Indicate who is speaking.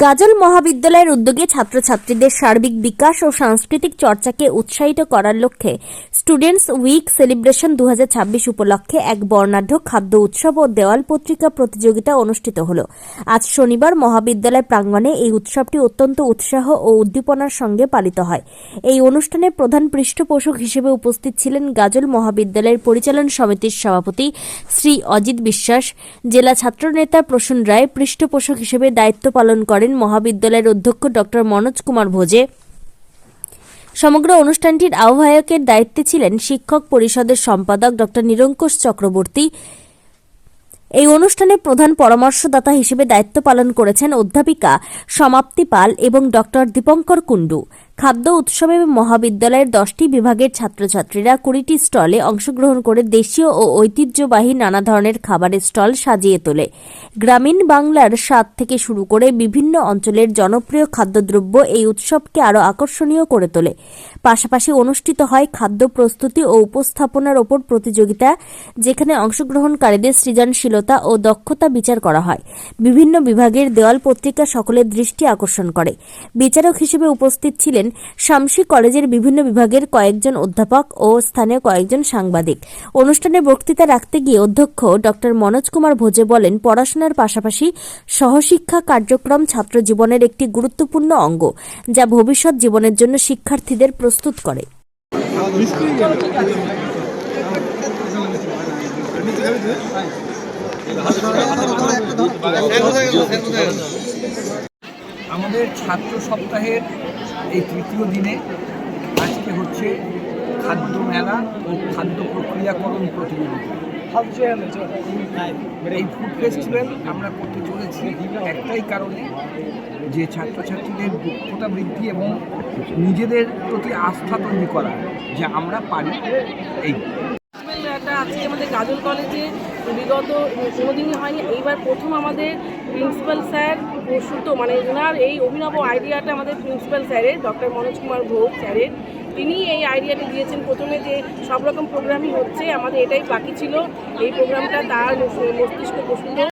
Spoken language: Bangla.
Speaker 1: গাজল মহাবিদ্যালয়ের উদ্যোগে ছাত্রছাত্রীদের সার্বিক বিকাশ ও সাংস্কৃতিক চর্চাকে উৎসাহিত করার লক্ষ্যে স্টুডেন্টস উইক সেলিব্রেশন দু হাজার ছাব্বিশ উপলক্ষে এক বর্ণাঢ্য খাদ্য উৎসব ও দেওয়াল পত্রিকা প্রতিযোগিতা অনুষ্ঠিত হল। আজ শনিবার মহাবিদ্যালয় প্রাঙ্গণে এই উৎসবটি অত্যন্ত উৎসাহ ও উদ্দীপনার সঙ্গে পালিত হয়। এই অনুষ্ঠানে প্রধান পৃষ্ঠপোষক হিসেবে উপস্থিত ছিলেন গাজল মহাবিদ্যালয়ের পরিচালন সমিতির সভাপতি শ্রী অজিত বিশ্বাস, জেলা ছাত্রনেতা প্রসূন রায়, পৃষ্ঠপোষক হিসেবে দায়িত্ব পালন করেন মহাবিদ্যালয়ের অধ্যক্ষ ডক্টর মনোজ কুমার ভোজে। সমগ্র অনুষ্ঠানটির আহ্বায়কের দায়িত্বে ছিলেন শিক্ষক পরিষদের সম্পাদক ডক্টর নিরঙ্কুশ চক্রবর্তী। এই অনুষ্ঠানে প্রধান পরামর্শদাতা হিসেবে দায়িত্ব পালন করেছেন অধ্যাপিকা সমাপ্তি পাল এবং ডক্টর দীপঙ্কর কুণ্ডু। খাদ্য উৎসবে মহাবিদ্যালয়ের দশটি বিভাগের ছাত্রছাত্রীরা কুড়িটি স্টলে অংশগ্রহণ করে দেশীয় ও ঐতিহ্যবাহী নানা ধরনের খাবারের স্টল সাজিয়ে তোলে। গ্রামীণ বাংলার স্বাদ থেকে শুরু করে বিভিন্ন অঞ্চলের জনপ্রিয় খাদ্যদ্রব্য এই উৎসবকে আরও আকর্ষণীয় করে তোলে। পাশাপাশি অনুষ্ঠিত হয় খাদ্য প্রস্তুতি ও উপস্থাপনার ওপর প্রতিযোগিতা, যেখানে অংশগ্রহণকারীদের সৃজনশীলতা ও দক্ষতা বিচার করা হয়। বিভিন্ন বিভাগের দেওয়াল পত্রিকা সকলের দৃষ্টি আকর্ষণ করে। বিচারক হিসেবে উপস্থিত ছিলেন শামসি কলেজের বিভিন্ন বিভাগের কয়েকজন অধ্যাপক ও স্থানীয় কয়েকজন সাংবাদিক। অনুষ্ঠানে বক্তৃতা রাখতে গিয়ে অধ্যক্ষ ডক্টর মনোজ কুমার ভোজে বলেন, পড়াশোনার পাশাপাশি সহশিক্ষা কার্যক্রম ছাত্র জীবনের একটি গুরুত্বপূর্ণ অঙ্গ, যা ভবিষ্যৎ জীবনের জন্য শিক্ষার্থীদের প্রস্তুত করে।
Speaker 2: আমাদের ছাত্র সপ্তাহের এই তৃতীয় দিনে আজকে হচ্ছে খাদ্য মেলা ও খাদ্য প্রক্রিয়াকরণ প্রতিযোগিতা। এই ফুড ফেস্টিভ্যাল আমরা করতে চলেছি একটাই কারণে যে ছাত্রছাত্রীদের দক্ষতা বৃদ্ধি এবং নিজেদের প্রতি আস্থা তৈরি করা যে আমরা পারি এই।
Speaker 3: আজকে আমাদের গাজল কলেজে বিগত কোনোদিনই হয়নি। এইবার প্রথম আমাদের প্রিন্সিপাল স্যার প্রসূত মানে ওনার এই অভিনব আইডিয়াটা আমাদের প্রিন্সিপাল স্যারের, ডক্টর মনোজ কুমার ভোগ স্যারের। তিনি এই আইডিয়াটি দিয়েছেন প্রথমে যে সব রকম প্রোগ্রামই হচ্ছে, আমাদের এটাই বাকি ছিল। এই প্রোগ্রামটা তার মস্তিষ্ক প্রসূত।